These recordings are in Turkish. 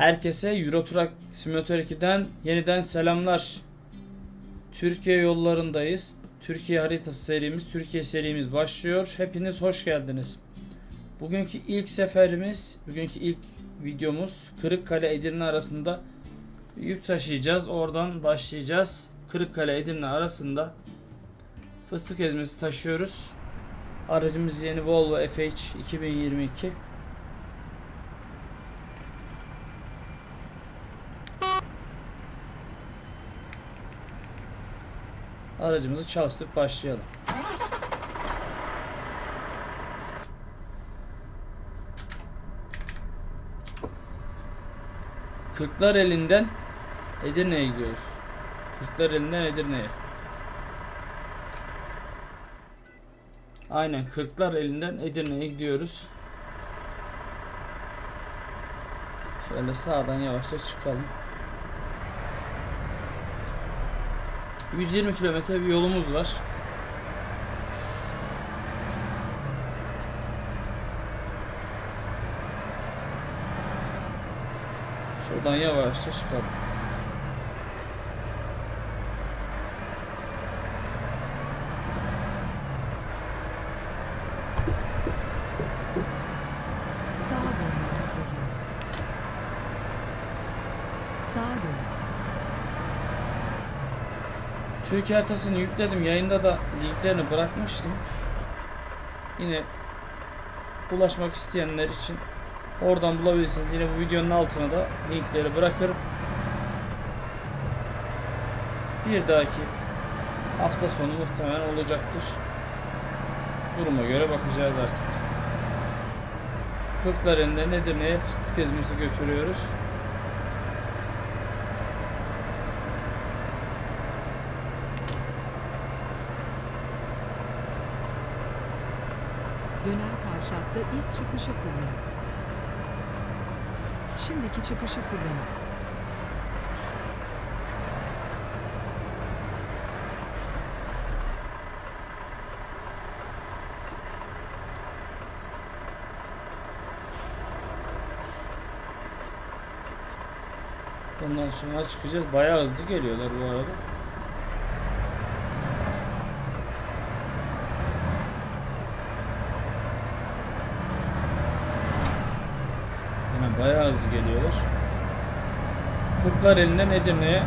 Herkese Euro Truck Simulator 2'den yeniden selamlar. Türkiye yollarındayız. Türkiye haritası serimiz, Türkiye serimiz başlıyor. Hepiniz hoş geldiniz. Bugünkü ilk seferimiz, bugünkü ilk videomuz Kırıkkale Edirne arasında yük taşıyacağız. Oradan başlayacağız. Kırıkkale Edirne arasında fıstık ezmesi taşıyoruz. Aracımız yeni Volvo FH 2022. Aracımızı çalıştırıp başlayalım. Kırklar elinden Edirne'ye gidiyoruz. Kırklar elinden Edirne'ye. Aynen Kırklar elinden Edirne'ye gidiyoruz. Şöyle sağdan yavaşça çıkalım. 120 kilometre bir yolumuz var. Şuradan yavaşça çıkalım. Sağa dönmeye hazırlanın. Sağa dönün. Türkiye haritasını yükledim. Yayında da linklerini bırakmıştım. Yine ulaşmak isteyenler için oradan bulabilirsiniz. Yine bu videonun altına da linkleri bırakırım. Bir dahaki hafta sonu muhtemelen olacaktır. Duruma göre bakacağız artık. Kırklareli'nden Edirne'ye fıstık ezmesi götürüyoruz. Döner kavşakta ilk çıkışı kullanın. Şimdiki çıkışı kullanın. Ondan sonra çıkacağız. Bayağı hızlı geliyorlar bu arada. Yine bayağı hızlı geliyorlar. Kırklar elinden Edirne'ye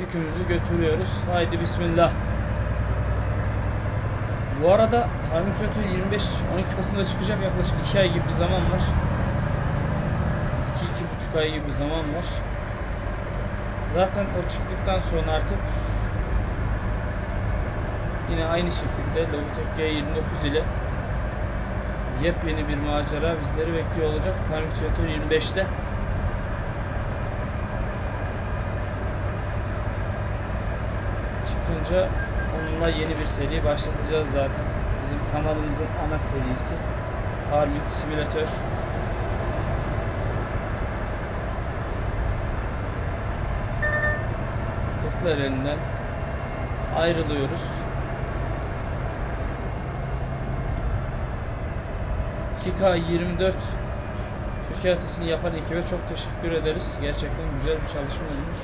yükümüzü götürüyoruz. Haydi bismillah. Bu arada Farming Simulator 25 12 Kasım'da çıkacak yaklaşık 2 ay gibi bir zaman var. 2-2,5 ay gibi bir zaman var. Zaten o çıktıktan sonra artık yine aynı şekilde Logitech G29 ile yepyeni bir macera bizleri bekliyor olacak. Farming Simulator 25'te. Çıkınca onunla yeni bir seri başlatacağız zaten. Bizim kanalımızın ana serisi Farming Simulator. Kırklar elinden ayrılıyoruz. 2K24 Türkiye haritasını yapan ekibe çok teşekkür ederiz. Gerçekten güzel bir çalışma olmuş.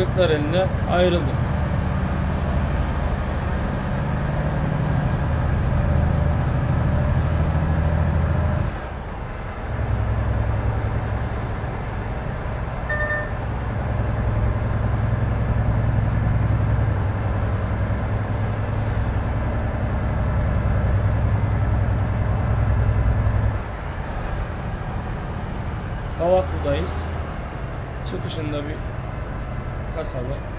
Kırklareli'nden ayrıldım. Kavaklı'dayız. Çıkışında bir kasaba.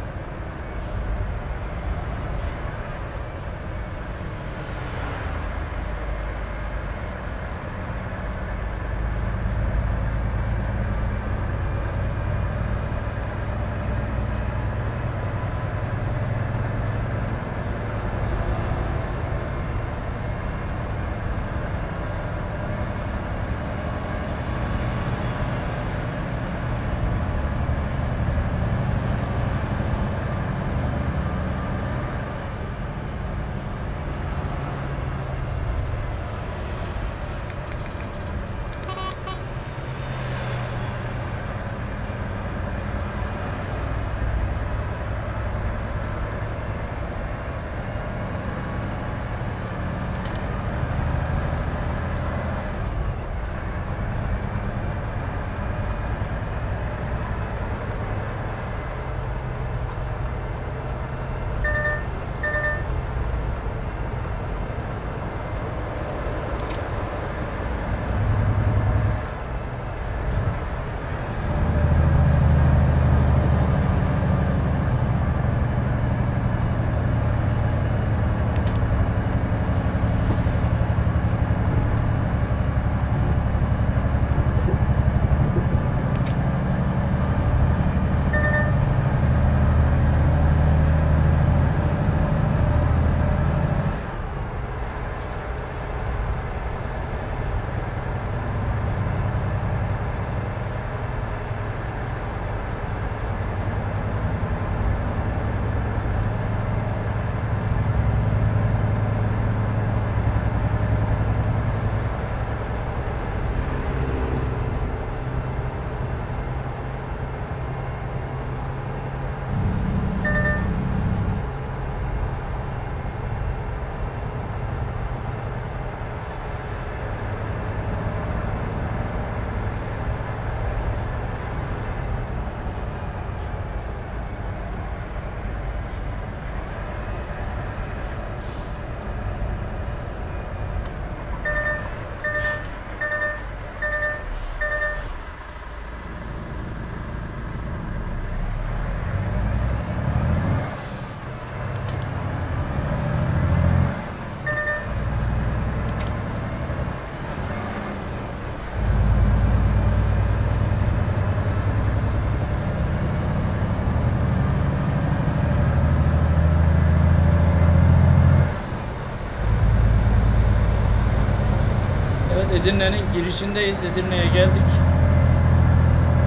Edirne'nin girişindeyiz. Edirne'ye geldik.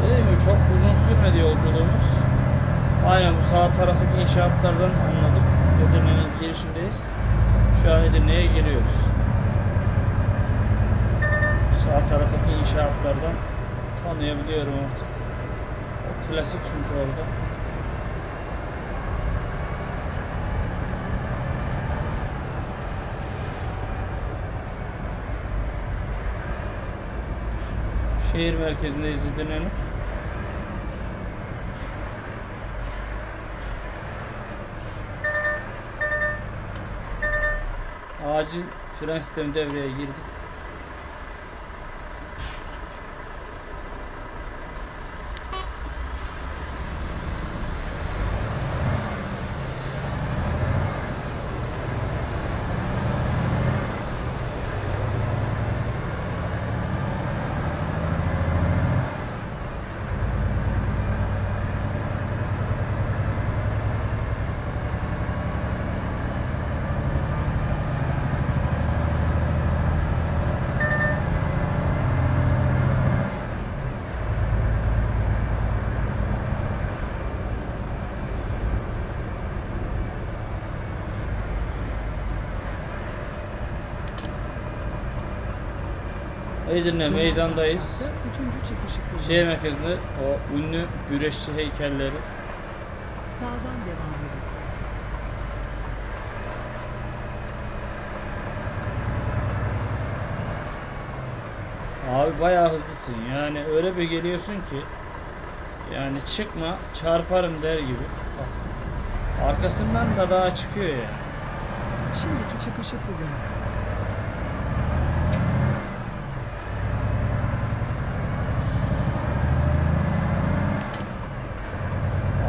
Dediğim gibi çok uzun sürmedi yolculuğumuz. Aynen bu sağ taraftaki inşaatlardan anladım. Edirne'nin girişindeyiz. Şu an Edirne'ye giriyoruz. Sağ taraftaki inşaatlardan tanıyabiliyorum artık. O klasik çünkü orada. Şehir merkezindeyiz Edirne'nin. Acil fren sistemi devreye girdi. Edirne meydandayız. Üçüncü çıkışı. Şehir merkezinde o ünlü güreşçi heykelleri. Sağdan devam edin. Abi bayağı hızlısın. Yani öyle bir geliyorsun ki yani çıkma çarparım der gibi. Bak. Arkasından da daha çıkıyor yani. Şimdiki çıkışı kullanın.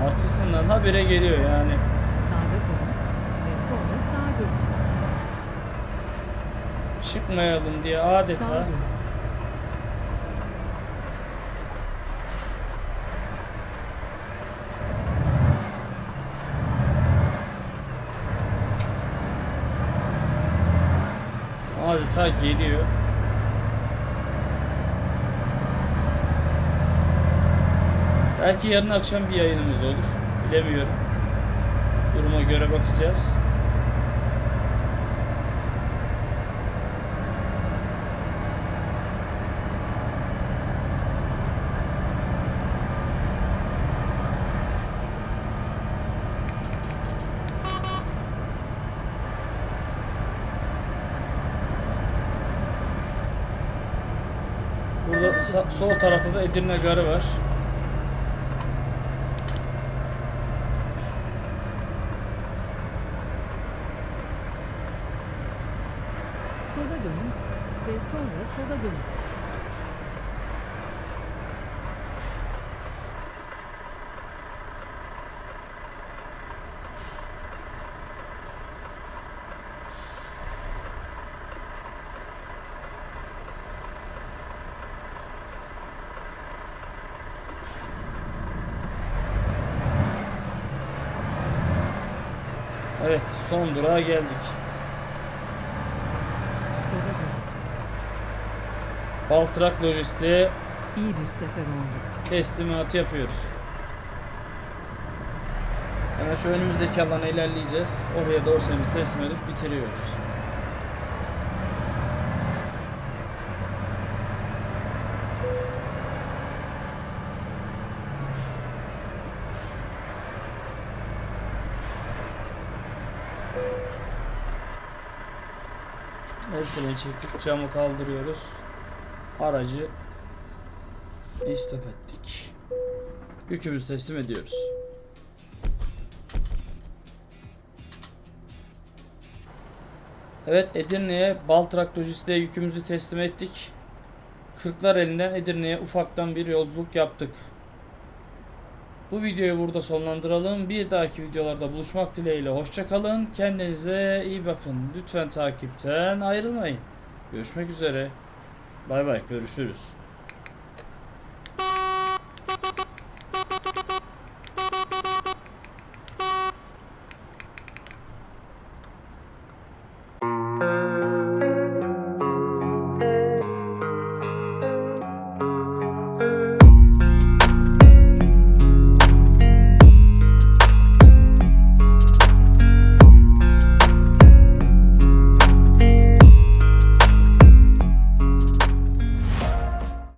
Arkasından habire geliyor yani. Sağda kalın ve sonra sağa dönün. Çıkmayalım diye Sağa adeta dönün. adeta geliyor. Belki yarın akşam bir yayınımız olur. Bilemiyorum. Duruma göre bakacağız. Burada sol tarafta da Edirne Garı var. Sola dönün ve sonra sola dönün. Evet, son durağa geldik. Sola dönün. Baltrak Lojistik'e İyi bir sefer oldu. teslimatı yapıyoruz. Hemen şu önümüzdeki alana ilerleyeceğiz. Oraya dorsemizi teslim edip bitiriyoruz. Freni çektik. Camı kaldırıyoruz. Aracı istop ettik. Yükümüzü teslim ediyoruz. Evet Edirne'ye Baltrak Lojistik'e yükümüzü teslim ettik. Kırklar elinden Edirne'ye ufaktan bir yolculuk yaptık. Bu videoyu burada sonlandıralım. Bir dahaki videolarda buluşmak dileğiyle. Hoşçakalın. Kendinize iyi bakın. Lütfen takipten ayrılmayın. Görüşmek üzere. Bay bay. Görüşürüz.